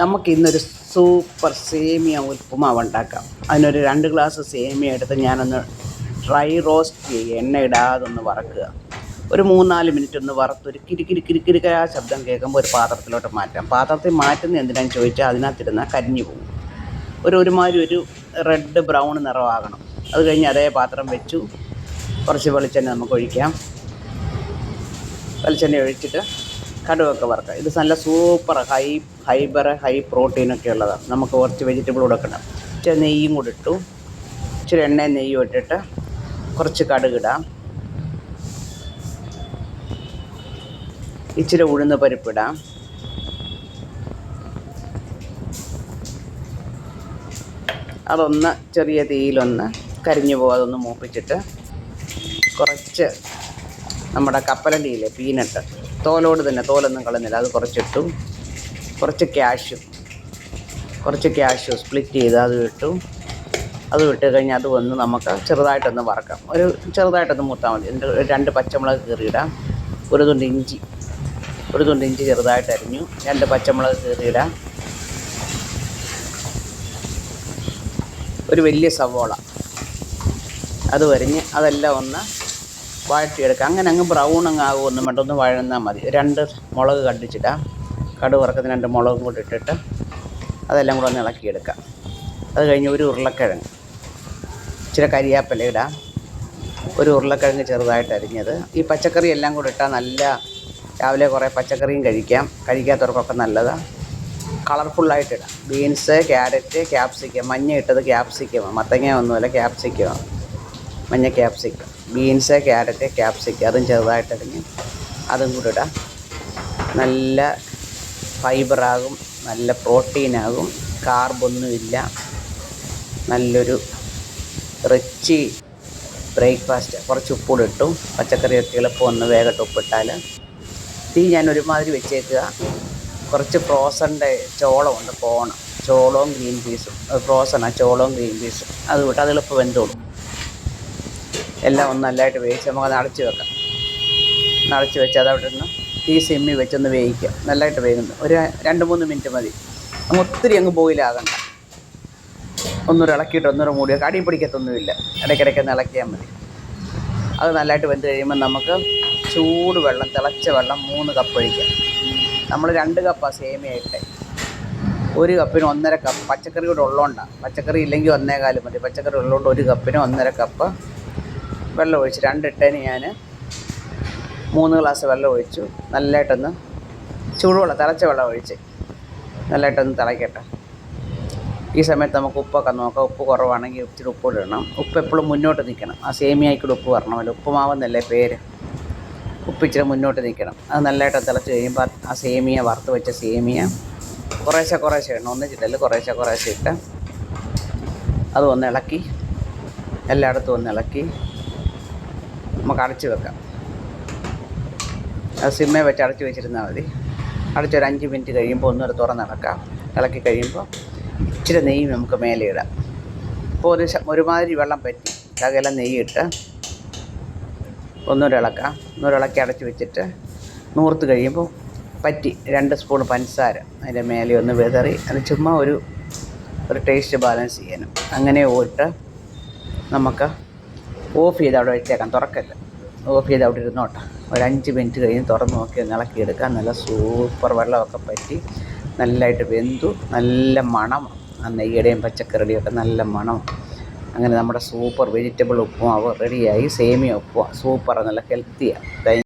നമുക്ക് ഇന്നൊരു സൂപ്പർ സേമിയ ഉപ്പുമാവ് ഉണ്ടാക്കാം അതിനൊരു രണ്ട് ഗ്ലാസ് സേമിയ എടുത്ത് ഞാനൊന്ന് ഡ്രൈ റോസ്റ്റ് ചെയ്യുക എണ്ണ ഇടാതെ ഒന്ന് വറക്കുക. ഒരു മൂന്നാൽ മിനിറ്റ് ഒന്ന് വറുത്തൊരു കിരിക്കിരി കിരിക്കിരിക്ക കിരി ആ ശബ്ദം കേൾക്കുമ്പോൾ ഒരു പാത്രത്തിലോട്ട് മാറ്റാം. പാത്രത്തിൽ മാറ്റുന്ന എന്തിനാന്ന് ചോദിച്ചാൽ അതിനകത്തിരുന്നാൽ കരിഞ്ഞു പോകും. ഒരു ഒരുമാതിരി ഒരു റെഡ് ബ്രൗൺ നിറമാകണം. അത് കഴിഞ്ഞ് അതേ പാത്രം വെച്ചു. കുറച്ച് വെളിച്ചെണ്ണ നമുക്ക് ഒഴിക്കാം. വെളിച്ചെണ്ണ ഒഴിച്ചിട്ട് കടുവൊക്കെ വറുക്കാം. ഇത് നല്ല സൂപ്പർ ഹൈ ഫൈബർ ഹൈ പ്രോട്ടീനൊക്കെ ഉള്ളതാണ്. നമുക്ക് കുറച്ച് വെജിറ്റബിൾ കൊടുക്കണം ഇച്ചിരി നെയ്യും കൂടി ഇട്ടു. ഇച്ചിരി എണ്ണയും നെയ്യും ഇട്ടിട്ട് കുറച്ച് കടുകിടാം ഇച്ചിരി ഉഴുന്ന് പരിപ്പിടാം അതൊന്ന് ചെറിയ തീയിലൊന്ന് കരിഞ്ഞു പോകാതൊന്ന് മൂപ്പിച്ചിട്ട് കുറച്ച് നമ്മുടെ കപ്പലണ്ടിയിലെ പീനട്ട് തോലോട് തന്നെ തോലൊന്നും കളഞ്ഞില്ല അത് കുറച്ചിട്ടു കുറച്ച് ക്യാഷ് കുറച്ച് ക്യാഷ് സ്പ്ലിറ്റ് ചെയ്ത് അത് ഇട്ടു. അത് ഇട്ട് കഴിഞ്ഞാൽ അത് വന്ന് നമുക്ക് ചെറുതായിട്ടൊന്ന് വറക്കാം. ഒരു ചെറുതായിട്ടൊന്ന് മൂത്താൽ മതി. എന്നിട്ട് രണ്ട് പച്ചമുളക് കീറിയിടാം. ഒരു തുണ്ട് ഇഞ്ചി ഒരു തുണ്ട് ഇഞ്ചി ചെറുതായിട്ട് അരിഞ്ഞു. രണ്ട് പച്ചമുളക് കീറിയിടാം. ഒരു വലിയ സവോള. അത് വരിഞ്ഞ് അതെല്ലാം ഒന്ന് വഴറ്റിയെടുക്കുക അങ്ങനെ അങ്ങ് ബ്രൗൺ അങ്ങ് ആകുമൊന്നും വേണ്ട ഒന്ന് വഴന്നാൽ മതി. രണ്ട് മുളക് കണ്ടിച്ചിടാം കടുവറക്കത്തിന് രണ്ട് മുളകും കൂടി ഇട്ടിട്ട് അതെല്ലാം കൂടെ ഒന്ന് ഇളക്കിയെടുക്കാം. അത് കഴിഞ്ഞ് ഒരു ഉരുളക്കിഴങ്ങ്. ഇച്ചിരി കരിയാപ്പില ഇടാം. ഒരു ഉരുളക്കിഴങ്ങ് ചെറുതായിട്ട് അരിഞ്ഞത്. ഈ പച്ചക്കറി എല്ലാം കൂടെ ഇട്ടാൽ നല്ല രാവിലെ കുറേ പച്ചക്കറിയും കഴിക്കാം. കഴിക്കാത്തവർക്കൊക്കെ നല്ലതാണ് കളർഫുള്ളായിട്ടിടാം ബീൻസ് ക്യാരറ്റ് ക്യാപ്സിക്കം. മഞ്ഞ ഇട്ടത് ക്യാപ്സിക്കം മത്തങ്ങ ഒന്നുമല്ല ക്യാപ്സിക്കം മഞ്ഞ ക്യാപ്സിക്കം ബീൻസ് ക്യാരറ്റ് ക്യാപ്സിക്കം അതും ചെറുതായിട്ട് അരിഞ്ഞ് അതും കൂടി ഇടാം. നല്ല ഫൈബറാകും നല്ല പ്രോട്ടീനാകും കാർബൊന്നുമില്ല നല്ലൊരു റിച്ച് ബ്രേക്ക്ഫാസ്റ്റ് കുറച്ച് ഉപ്പൂടെ ഇട്ടു. പച്ചക്കറിയൊക്കെ എളുപ്പം ഒന്ന് വേഗട്ട് ഉപ്പിട്ടാൽ. തീ ഞാൻ ഒരുമാതിരി വെച്ചേക്കുക. കുറച്ച് ഫ്രോസന്റെ ചോളമുണ്ട് പോണം. ചോളവും ഗ്രീൻ പീസും ഫ്രോസണാണ് ചോളവും ഗ്രീൻ പീസും അത് വിട്ട് അത് എളുപ്പം വെന്തോളും എല്ലാം ഒന്ന് നല്ലതായിട്ട് വേവിച്ച് നമുക്ക് അടച്ച് വെക്കാം. അടച്ച് വെച്ച് അത് അവിടെ നിന്ന് തീ സിമ്മി വെച്ചൊന്ന് വേവിക്കുക നല്ലതായിട്ട് വേകുന്നു ഒരു രണ്ട് മൂന്ന് മിനിറ്റ് മതി. അങ്ങ് ഒത്തിരി അങ്ങ് ബോയിലാകണ്ട ഒന്നൂടെ ഇളക്കിയിട്ട് ഒന്നൂടെ മൂടി വെക്കാം. അടി പിടിക്കത്തൊന്നുമില്ല. ഇടയ്ക്കിടയ്ക്ക് ഒന്ന് ഇളക്കിയാൽ മതി. അത് നല്ലതായിട്ട് വെന്ത് കഴിയുമ്പോൾ നമുക്ക് ചൂട് വെള്ളം തിളച്ച വെള്ളം മൂന്ന് കപ്പ് ഒഴിക്കാം. നമ്മൾ രണ്ട് കപ്പാണ് സേമിയായിട്ട് ഒരു കപ്പിന് ഒന്നര കപ്പ് പച്ചക്കറി കൂടെ ഉള്ളതുകൊണ്ടാണ്. പച്ചക്കറി ഇല്ലെങ്കിൽ ഒന്നേകാലും മതി. പച്ചക്കറി ഉള്ളതുകൊണ്ട് ഒരു കപ്പിന് ഒന്നര കപ്പ് വെള്ളം ഒഴിച്ച് രണ്ടിട്ടതിന് ഞാൻ മൂന്ന് ഗ്ലാസ് വെള്ളം ഒഴിച്ചു. നല്ലതായിട്ടൊന്ന് ചൂടുവെള്ളം തിളച്ച വെള്ളം ഒഴിച്ച് നല്ലതായിട്ടൊന്ന് തിളയ്ക്കട്ടെ ഈ സമയത്ത് നമുക്ക് ഉപ്പൊക്കെ നോക്കാം. ഉപ്പ് കുറവാണെങ്കിൽ ഇച്ചിരി ഉപ്പ് ഇടണം. ഉപ്പ് എപ്പോഴും മുന്നോട്ട് നിൽക്കണം. ആ സേമിയായിക്കൂടെ ഉപ്പ് വരണമല്ലോ ഉപ്പുമാവെന്നല്ലേ പേര്. ഉപ്പ് ഇച്ചിരി മുന്നോട്ട് നിൽക്കണം. അത് നല്ലതായിട്ട് തിളച്ച് കഴിയുമ്പോൾ ആ സേമിയ വറുത്ത് വെച്ച സേമിയ കുറേശ്ശെ കുറേശ്ശെ ഇടണം. ഒന്നിച്ചിട്ടല്ല കുറേശ്ശെ കുറേശ്ശെ ഇട്ട് അത് ഒന്ന് ഇളക്കി എല്ലായിടത്തും ഒന്ന് ഇളക്കി നമുക്ക് അടച്ച് വെക്കാം. അത് സിമ്മേ വെച്ച് അടച്ച് വെച്ചിരുന്നാൽ മതി. അടച്ചൊരു അഞ്ച് മിനിറ്റ് കഴിയുമ്പോൾ ഒന്നുകൂടെ തുറന്നിളക്കാം ഇളക്കി കഴിയുമ്പോൾ ഇച്ചിരി നെയ്യ് നമുക്ക് മേലെ ഇടാം. ഇപ്പോൾ ഒരു ഒരുമാതിരി വെള്ളം പറ്റി. ശകലം നെയ്യിട്ട് ഒന്നുകൂടെ ഇളക്കാം. ഒന്നുകൂടെ ഇളക്കി അടച്ച് വെച്ചിട്ട് നൂർത്ത് കഴിയുമ്പോൾ പറ്റി. രണ്ട് സ്പൂൺ പഞ്ചസാര അതിന്റെ മേലെ ഒന്ന് വിതറി. അത് ചുമ്മാ ഒരു ഒരു ടേസ്റ്റ് ബാലൻസ് ചെയ്യാനും. അങ്ങനെ പോയിട്ട് നമുക്ക് ഓഫ് ചെയ്ത് അവിടെ വെച്ചേക്കാം. തുറക്കല്ല ഓഫ് ചെയ്ത് അവിടെ ഇരുന്നോട്ടെ ഒരു അഞ്ച് മിനിറ്റ് കഴിഞ്ഞ് തുറന്ന് നോക്കി ഒന്ന് ഇളക്കിയെടുക്കാം നല്ല സൂപ്പർ വെള്ളമൊക്കെ പറ്റി നല്ലതായിട്ട് വെന്തു. നല്ല മണം. ആ നെയ്യടയും പച്ചക്കറിയുടെയും ഒക്കെ നല്ല മണം. അങ്ങനെ നമ്മുടെ സൂപ്പർ വെജിറ്റബിൾ ഉപ്പുമാവ് റെഡിയായി. സേമിയ ഉപ്പുമാവ് സൂപ്പർ നല്ല ഹെൽത്തിയാണ്